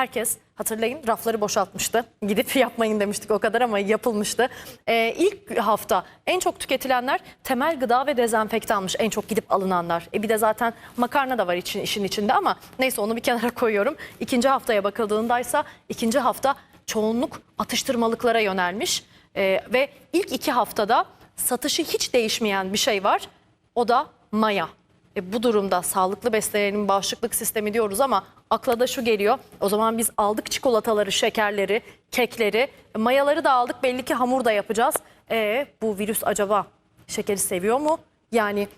herkes hatırlayın rafları boşaltmıştı. Gidip yapmayın demiştik o kadar ama yapılmıştı. Ee, ilk hafta en çok tüketilenler temel gıda ve dezenfektanmış en çok gidip alınanlar. E bir de zaten makarna da var için, işin içinde ama neyse onu bir kenara koyuyorum. İkinci haftaya bakıldığındaysa ikinci hafta çoğunluk atıştırmalıklara yönelmiş. Ee, ve ilk iki haftada satışı hiç değişmeyen bir şey var. O da maya. E, bu durumda sağlıklı beslenenin bağışıklık sistemi diyoruz ama akla da şu geliyor. O zaman biz aldık çikolataları, şekerleri, kekleri, e, mayaları da aldık. Belli ki hamur da yapacağız. E, bu virüs acaba şekeri seviyor mu? Yani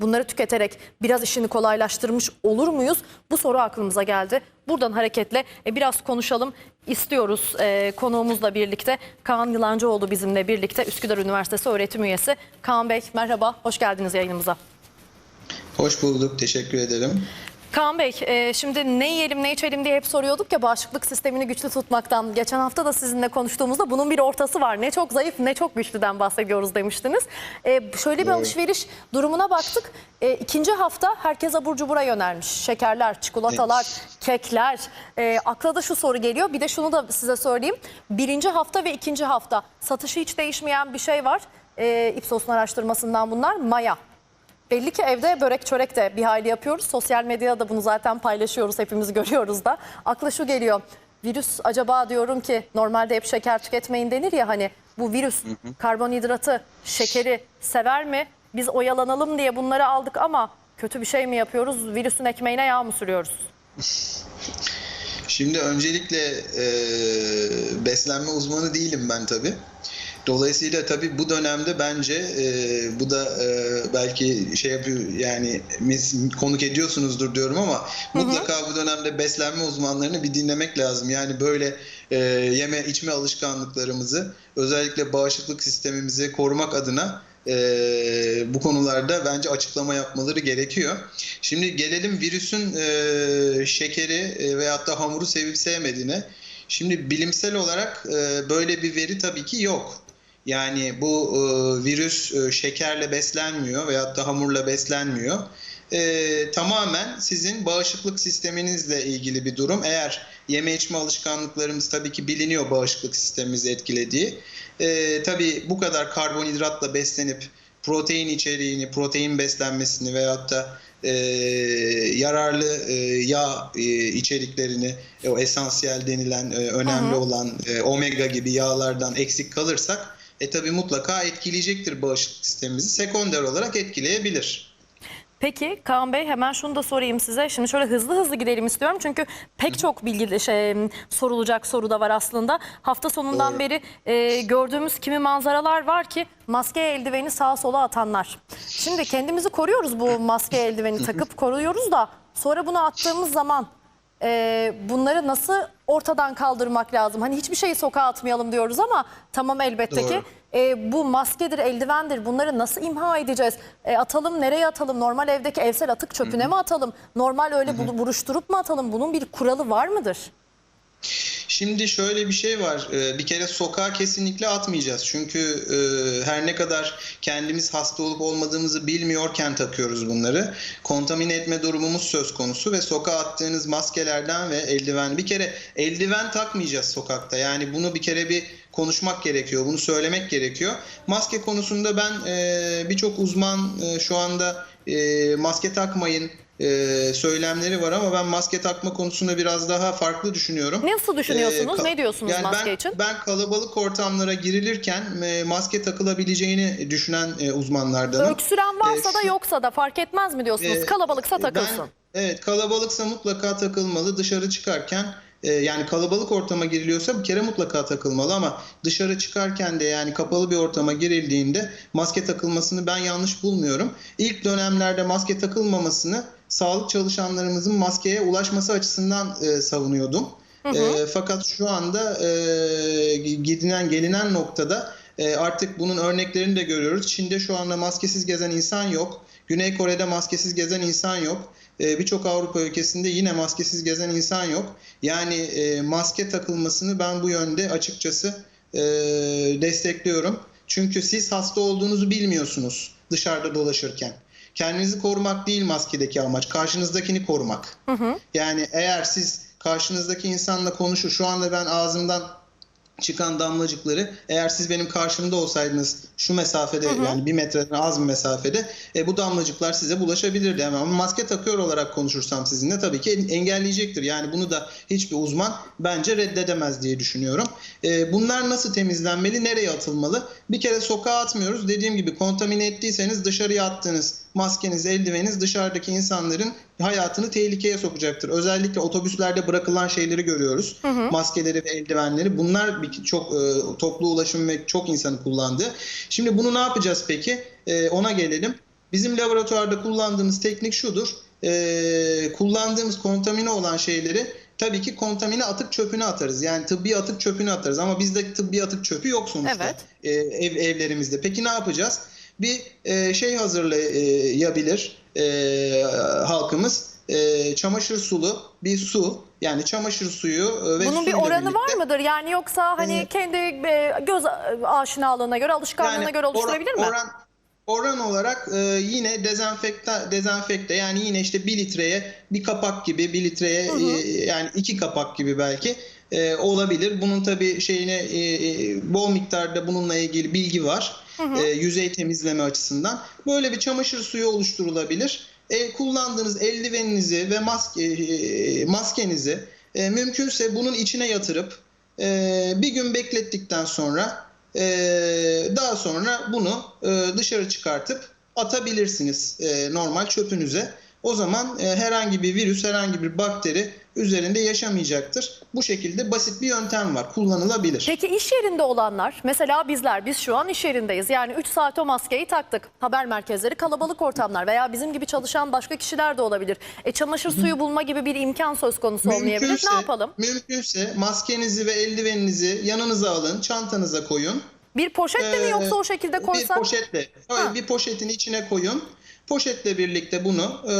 bunları tüketerek biraz işini kolaylaştırmış olur muyuz? Bu soru aklımıza geldi. Buradan hareketle e, biraz konuşalım istiyoruz e, konuğumuzla birlikte. Kaan Yılancıoğlu bizimle birlikte Üsküdar Üniversitesi öğretim üyesi. Kaan Bey merhaba, hoş geldiniz yayınımıza. Hoş bulduk, teşekkür ederim. Kaan Bey, e, şimdi ne yiyelim ne içelim diye hep soruyorduk ya bağışıklık sistemini güçlü tutmaktan. Geçen hafta da sizinle konuştuğumuzda bunun bir ortası var. Ne çok zayıf ne çok güçlüden bahsediyoruz demiştiniz. E, şöyle bir Doğru. alışveriş durumuna baktık. E, ikinci hafta herkes abur cubura yönelmiş. Şekerler, çikolatalar, kekler. E, akla da şu soru geliyor. Bir de şunu da size söyleyeyim. Birinci hafta ve ikinci hafta satışı hiç değişmeyen bir şey var. E, Ipsos'un araştırmasından bunlar maya. Belli ki evde börek çörek de bir hayli yapıyoruz. Sosyal medyada da bunu zaten paylaşıyoruz. Hepimiz görüyoruz da. Akla şu geliyor. Virüs acaba diyorum ki normalde hep şeker tüketmeyin denir ya hani bu virüs karbonhidratı, şekeri sever mi? Biz oyalanalım diye bunları aldık ama kötü bir şey mi yapıyoruz? Virüsün ekmeğine yağ mı sürüyoruz? Şimdi öncelikle e, beslenme uzmanı değilim ben tabii. Dolayısıyla tabii bu dönemde bence e, bu da e, belki şey yapıyor yani mis- konuk ediyorsunuzdur diyorum ama mutlaka bu dönemde beslenme uzmanlarını bir dinlemek lazım. Yani böyle e, yeme içme alışkanlıklarımızı özellikle bağışıklık sistemimizi korumak adına e, bu konularda bence açıklama yapmaları gerekiyor. Şimdi gelelim virüsün e, şekeri e, veyahut da hamuru sevip sevmediğine. Şimdi bilimsel olarak e, böyle bir veri tabii ki yok. Yani bu e, virüs e, şekerle beslenmiyor veyahut da hamurla beslenmiyor. E, tamamen sizin bağışıklık sisteminizle ilgili bir durum. Eğer yeme içme alışkanlıklarımız tabii ki biliniyor bağışıklık sistemimizi etkilediği. E, tabii bu kadar karbonhidratla beslenip protein içeriğini, protein beslenmesini veyahut da e, yararlı e, yağ e, içeriklerini, e, o esansiyel denilen e, önemli olan e, omega gibi yağlardan eksik kalırsak e tabii mutlaka etkileyecektir bağışıklık sistemimizi. Sekonder olarak etkileyebilir. Peki Kaan Bey hemen şunu da sorayım size. Şimdi şöyle hızlı hızlı gidelim istiyorum. Çünkü pek çok bilgi şey, sorulacak soru da var aslında. Hafta sonundan Doğru. beri e, gördüğümüz kimi manzaralar var ki maske eldiveni sağa sola atanlar. Şimdi kendimizi koruyoruz bu maske eldiveni takıp koruyoruz da sonra bunu attığımız zaman e, bunları nasıl ortadan kaldırmak lazım? Hani hiçbir şeyi sokağa atmayalım diyoruz ama tamam elbette ki Doğru. e, bu maskedir, eldivendir bunları nasıl imha edeceğiz? E, atalım nereye atalım? Normal evdeki evsel atık çöpüne mi atalım? Normal öyle bulu- buruşturup mu atalım? Bunun bir kuralı var mıdır? Şimdi şöyle bir şey var. Ee, Bir kere sokağa kesinlikle atmayacağız. Çünkü e, her ne kadar kendimiz hasta olup olmadığımızı bilmiyorken takıyoruz bunları. Kontamine etme durumumuz söz konusu ve sokağa attığınız maskelerden ve eldiven. Bir kere eldiven takmayacağız sokakta. Yani bunu bir kere bir konuşmak gerekiyor. Bunu söylemek gerekiyor. Maske konusunda ben e, birçok uzman e, şu anda maske takmayın e, söylemleri var ama ben maske takma konusunda biraz daha farklı düşünüyorum. Nasıl düşünüyorsunuz? Ee, ka- ne diyorsunuz yani maske ben, için? Ben kalabalık ortamlara girilirken e, maske takılabileceğini düşünen e, uzmanlardanım. Öksüren varsa Ee, da yoksa da fark etmez mi diyorsunuz? Ee, Kalabalıksa takılsın. Ben, evet kalabalıksa mutlaka takılmalı. Dışarı çıkarken e, yani kalabalık ortama giriliyorsa bir kere mutlaka takılmalı ama dışarı çıkarken de yani kapalı bir ortama girildiğinde maske takılmasını ben yanlış bulmuyorum. İlk dönemlerde maske takılmamasını sağlık çalışanlarımızın maskeye ulaşması açısından e, savunuyordum. E, fakat şu anda e, gidinen gelinen noktada e, artık bunun örneklerini de görüyoruz. Çin'de şu anda maskesiz gezen insan yok. Güney Kore'de maskesiz gezen insan yok. E, Birçok Avrupa ülkesinde yine maskesiz gezen insan yok. Yani e, maske takılmasını ben bu yönde açıkçası e, destekliyorum. Çünkü siz hasta olduğunuzu bilmiyorsunuz dışarıda dolaşırken. Kendinizi korumak değil maskedeki amaç, karşınızdakini korumak. Yani eğer siz karşınızdaki insanla konuşur. Şu anda ben ağzımdan çıkan damlacıkları eğer siz benim karşımda olsaydınız şu mesafede yani bir metreden az bir mesafede e, bu damlacıklar size bulaşabilirdi. Ama maske takıyor olarak konuşursam sizinle tabii ki engelleyecektir. Yani bunu da hiçbir uzman bence reddedemez diye düşünüyorum. E, bunlar nasıl temizlenmeli? Nereye atılmalı? Bir kere sokağa atmıyoruz. Dediğim gibi kontamine ettiyseniz dışarıya attığınız maskeniz, eldiveniniz dışarıdaki insanların hayatını tehlikeye sokacaktır. Özellikle otobüslerde bırakılan şeyleri görüyoruz. Maskeleri ve eldivenleri. Bunlar bir, çok e, toplu ulaşım ve çok insanın kullandığı. Şimdi bunu ne yapacağız peki? E, ona gelelim. Bizim laboratuvarda kullandığımız teknik şudur. E, kullandığımız kontamine olan şeyleri tabii ki kontamine atık çöpüne atarız. Yani tıbbi atık çöpüne atarız ama bizde tıbbi atık çöpü yok sonuçta Evet. e, ev evlerimizde. Peki ne yapacağız? Bir e, şey hazırlayabilir e, halkımız. E, çamaşır sulu bir su yani çamaşır suyu e, ve Bunun bir oranı birlikte- var mıdır? Yani yoksa hani Evet. kendi e, göz aşinalığına göre, alışkanlığına göre oran- oluşturabilir mi? Oran, oran olarak e, yine dezenfekta dezenfekte yani yine işte bir litreye bir kapak gibi bir litreye e, yani iki kapak gibi belki e, olabilir. Bunun tabii şeyine e, e, bol miktarda bununla ilgili bilgi var. E, yüzey temizleme açısından. Böyle bir çamaşır suyu oluşturulabilir. E, kullandığınız eldiveninizi ve maske, e, maskenizi e, mümkünse bunun içine yatırıp e, bir gün beklettikten sonra e, daha sonra bunu e, dışarı çıkartıp atabilirsiniz e, normal çöpünüze. O zaman e, herhangi bir virüs, herhangi bir bakteri üzerinde yaşamayacaktır. Bu şekilde basit bir yöntem var. Kullanılabilir. Peki iş yerinde olanlar, mesela bizler, biz şu an iş yerindeyiz. Yani 3 saat o maskeyi taktık. Haber merkezleri kalabalık ortamlar veya bizim gibi çalışan başka kişiler de olabilir. E çamaşır suyu bulma gibi bir imkan söz konusu olmayabilir. Ne yapalım? Mümkünse maskenizi ve eldiveninizi yanınıza alın, çantanıza koyun. Bir poşetle mi Ee, yoksa o şekilde koysak? Bir poşetle. Öyle bir poşetin içine koyun. Poşetle birlikte bunu e,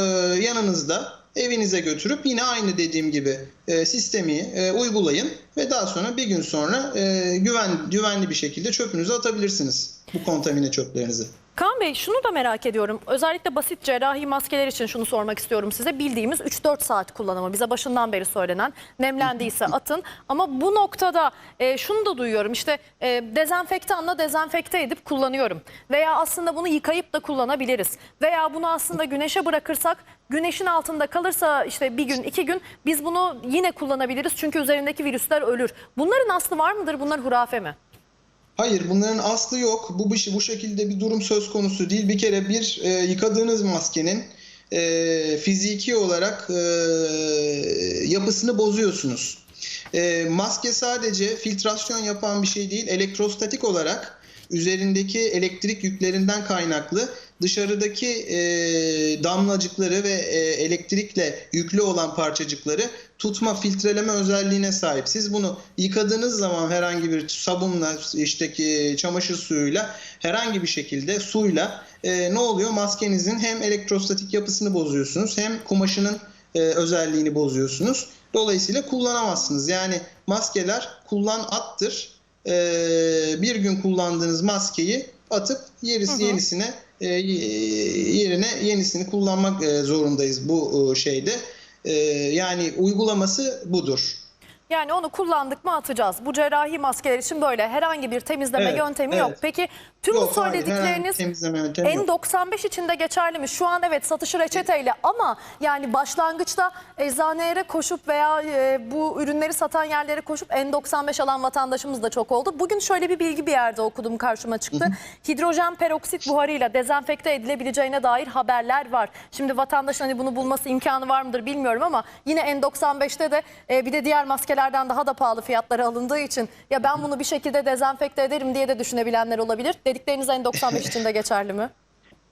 yanınızda evinize götürüp yine aynı dediğim gibi e, sistemi e, uygulayın ve daha sonra bir gün sonra e, güven güvenli bir şekilde çöpünüze atabilirsiniz bu kontamine çöplerinizi. Kaan Bey şunu da merak ediyorum. Özellikle basit cerrahi maskeler için şunu sormak istiyorum size. Bildiğimiz 3-4 saat kullanımı bize başından beri söylenen. Nemlendiyse atın. Ama bu noktada e, şunu da duyuyorum. İşte e, dezenfektanla dezenfekte edip kullanıyorum. Veya aslında bunu yıkayıp da kullanabiliriz. Veya bunu aslında güneşe bırakırsak güneşin altında kalırsa işte bir gün iki gün biz bunu yine kullanabiliriz. Çünkü üzerindeki virüsler ölür. Bunların aslı var mıdır? Bunlar hurafe mi? Hayır bunların aslı yok. Bu bu, bu şekilde bir durum söz konusu değil. Bir kere bir e, yıkadığınız maskenin e, fiziki olarak e, yapısını bozuyorsunuz. E, maske sadece filtrasyon yapan bir şey değil. Elektrostatik olarak üzerindeki elektrik yüklerinden kaynaklı dışarıdaki e, damlacıkları ve e, elektrikle yüklü olan parçacıkları tutma, filtreleme özelliğine sahip. Siz bunu yıkadığınız zaman herhangi bir sabunla, işte çamaşır suyuyla, herhangi bir şekilde suyla e, ne oluyor? Maskenizin hem elektrostatik yapısını bozuyorsunuz hem kumaşının e, özelliğini bozuyorsunuz. Dolayısıyla kullanamazsınız. Yani maskeler kullan attır. E, bir gün kullandığınız maskeyi atıp yerisi yenisine e, yerine yenisini kullanmak e, zorundayız bu e, şeyde. E, yani uygulaması budur. Yani onu kullandık mı atacağız. Bu cerrahi maskeler için böyle herhangi bir temizleme Evet, yöntemi evet. yok. Peki tüm Yok, bu hayır, söyledikleriniz yok. N95 için de geçerli mi? Şu an evet satışı reçeteyle ama yani başlangıçta eczanelere koşup veya e, bu ürünleri satan yerlere koşup N95 alan vatandaşımız da çok oldu. Bugün şöyle bir bilgi bir yerde okudum karşıma çıktı. Hidrojen peroksit buharıyla dezenfekte edilebileceğine dair haberler var. Şimdi vatandaşın hani bunu bulması imkanı var mıdır bilmiyorum ama yine N95'te de e, bir de diğer maskelerden daha da pahalı fiyatları alındığı için ya ben bunu bir şekilde dezenfekte ederim diye de düşünebilenler olabilir. Dedikleriniz N95 için de geçerli mi?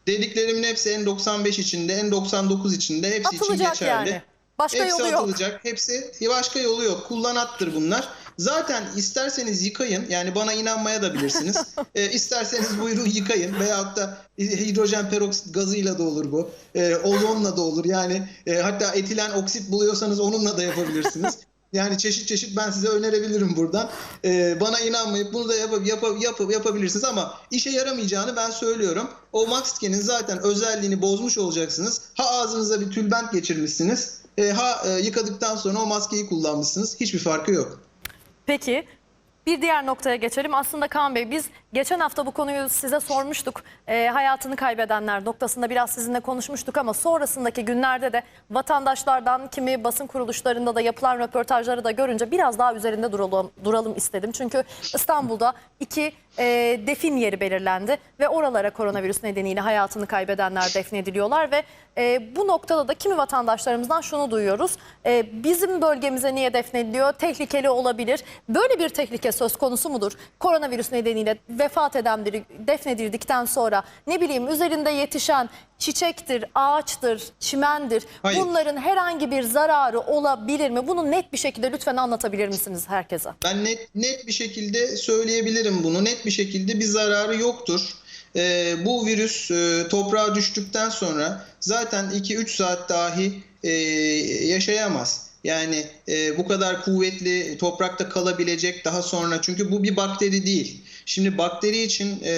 Dediklerimin hepsi N95 içinde, N99 içinde hepsi Atılacak için geçerli. yani. Başka hepsi yolu yok. atılacak. Hepsi başka yolu yok. Kullan attır bunlar. Zaten isterseniz yıkayın. Yani bana inanmaya da bilirsiniz. e, isterseniz buyurun yıkayın. Veyahut da hidrojen peroksit gazıyla da olur bu. E, ozonla da olur. Yani e, hatta etilen oksit buluyorsanız onunla da yapabilirsiniz. Yani çeşit çeşit ben size önerebilirim buradan. Ee, bana inanmayıp bunu da yapıp, yapıp, yapıp yapabilirsiniz ama işe yaramayacağını ben söylüyorum. O maskenin zaten özelliğini bozmuş olacaksınız. Ha ağzınıza bir tülbent geçirmişsiniz e, ha e, yıkadıktan sonra o maskeyi kullanmışsınız. Hiçbir farkı yok. Peki bir diğer noktaya geçelim. Aslında Kaan Bey biz geçen hafta bu konuyu size sormuştuk. Ee, hayatını kaybedenler noktasında biraz sizinle konuşmuştuk ama sonrasındaki günlerde de vatandaşlardan kimi basın kuruluşlarında da yapılan röportajları da görünce biraz daha üzerinde duralım, duralım istedim. Çünkü İstanbul'da iki e, defin yeri belirlendi ve oralara koronavirüs nedeniyle hayatını kaybedenler defnediliyorlar ve e, bu noktada da kimi vatandaşlarımızdan şunu duyuyoruz. E, bizim bölgemize niye defnediliyor? Tehlikeli olabilir. Böyle bir tehlike söz konusu mudur? Koronavirüs nedeniyle vefat eden biri defnedildikten sonra ne bileyim üzerinde yetişen çiçektir, ağaçtır, çimendir. Hayır. Bunların herhangi bir zararı olabilir mi? Bunu net bir şekilde lütfen anlatabilir misiniz herkese? Ben net net bir şekilde söyleyebilirim bunu. Net bir şekilde bir zararı yoktur. Ee, bu virüs e, toprağa düştükten sonra zaten 2-3 saat dahi e, yaşayamaz. Yani e, bu kadar kuvvetli toprakta kalabilecek daha sonra çünkü bu bir bakteri değil. Şimdi bakteri için e,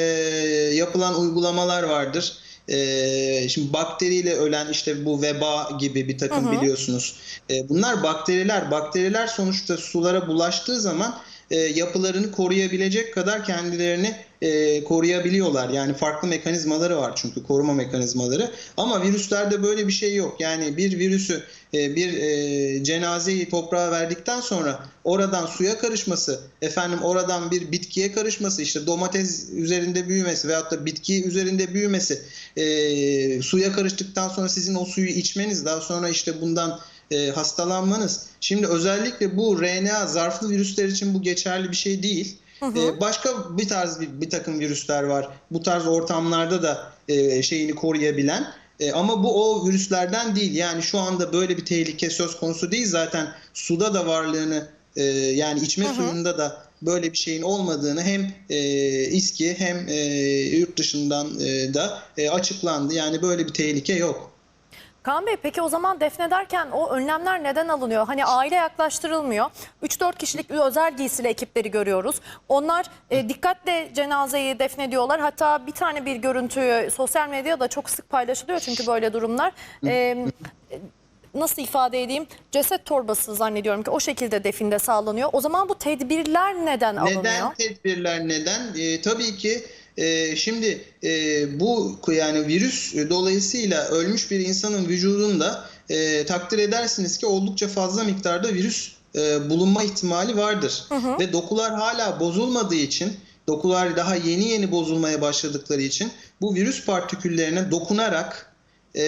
yapılan uygulamalar vardır. E, şimdi bakteriyle ölen işte bu veba gibi bir takım biliyorsunuz. E, bunlar bakteriler. Bakteriler sonuçta sulara bulaştığı zaman e, yapılarını koruyabilecek kadar kendilerini e, koruyabiliyorlar. Yani farklı mekanizmaları var çünkü koruma mekanizmaları. Ama virüslerde böyle bir şey yok. Yani bir virüsü e, bir e, cenazeyi toprağa verdikten sonra oradan suya karışması, efendim oradan bir bitkiye karışması, işte domates üzerinde büyümesi veyahut da bitki üzerinde büyümesi, e, suya karıştıktan sonra sizin o suyu içmeniz, daha sonra işte bundan e, hastalanmanız. Şimdi özellikle bu RNA zarflı virüsler için bu geçerli bir şey değil. E, başka bir tarz bir, bir takım virüsler var. Bu tarz ortamlarda da e, şeyini koruyabilen. E, ama bu o virüslerden değil. Yani şu anda böyle bir tehlike söz konusu değil. Zaten suda da varlığını e, yani içme suyunda da böyle bir şeyin olmadığını hem e, İSKİ hem e, yurt dışından e, da e, açıklandı. Yani böyle bir tehlike yok. Kaan Bey peki o zaman defnederken o önlemler neden alınıyor? Hani aile yaklaştırılmıyor. 3-4 kişilik özel giysili ekipleri görüyoruz. Onlar e, dikkatle cenazeyi defnediyorlar. Hatta bir tane bir görüntü sosyal medyada çok sık paylaşılıyor çünkü böyle durumlar. E, nasıl ifade edeyim? Ceset torbası zannediyorum ki o şekilde definde sağlanıyor. O zaman bu tedbirler neden alınıyor? Neden tedbirler neden? Ee, tabii ki e, şimdi e, bu yani virüs dolayısıyla ölmüş bir insanın vücudunda e, takdir edersiniz ki oldukça fazla miktarda virüs e, bulunma ihtimali vardır. Ve dokular hala bozulmadığı için dokular daha yeni yeni bozulmaya başladıkları için bu virüs partiküllerine dokunarak e,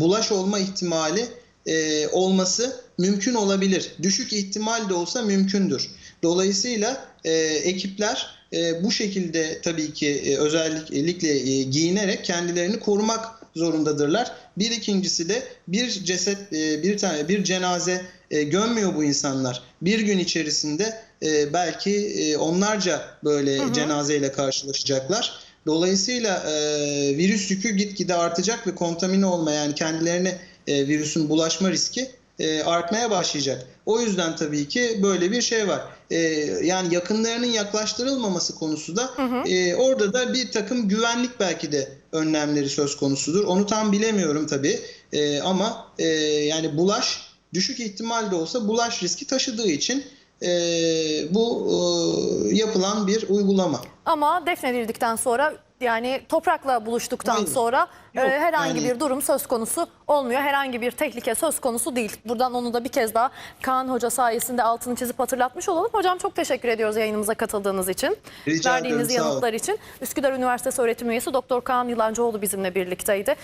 bulaş olma ihtimali e, olması mümkün olabilir. Düşük ihtimal de olsa mümkündür. Dolayısıyla e, ekipler e, bu şekilde tabii ki e, özellikle e, giyinerek kendilerini korumak zorundadırlar. Bir ikincisi de bir ceset, e, bir tane bir cenaze e, gömmüyor bu insanlar. Bir gün içerisinde e, belki e, onlarca böyle cenazeyle karşılaşacaklar. Dolayısıyla e, virüs yükü gitgide artacak ve kontamine olma yani kendilerine e, virüsün bulaşma riski e, artmaya başlayacak. O yüzden tabii ki böyle bir şey var. E, yani yakınlarının yaklaştırılmaması konusu da e, orada da bir takım güvenlik belki de önlemleri söz konusudur. Onu tam bilemiyorum tabii. E, ama e, yani bulaş düşük ihtimal de olsa bulaş riski taşıdığı için e, bu e, yapılan bir uygulama. Ama defnedildikten sonra yani toprakla buluştuktan Hayır. sonra e, herhangi yani- bir durum söz konusu olmuyor. Herhangi bir tehlike söz konusu değil. Buradan onu da bir kez daha Kaan Hoca sayesinde altını çizip hatırlatmış olalım. Hocam çok teşekkür ediyoruz yayınımıza katıldığınız için. Rica Verdiğiniz ederim, yanıtlar için. Üsküdar Üniversitesi öğretim üyesi Doktor Kaan Yılancıoğlu bizimle birlikteydi.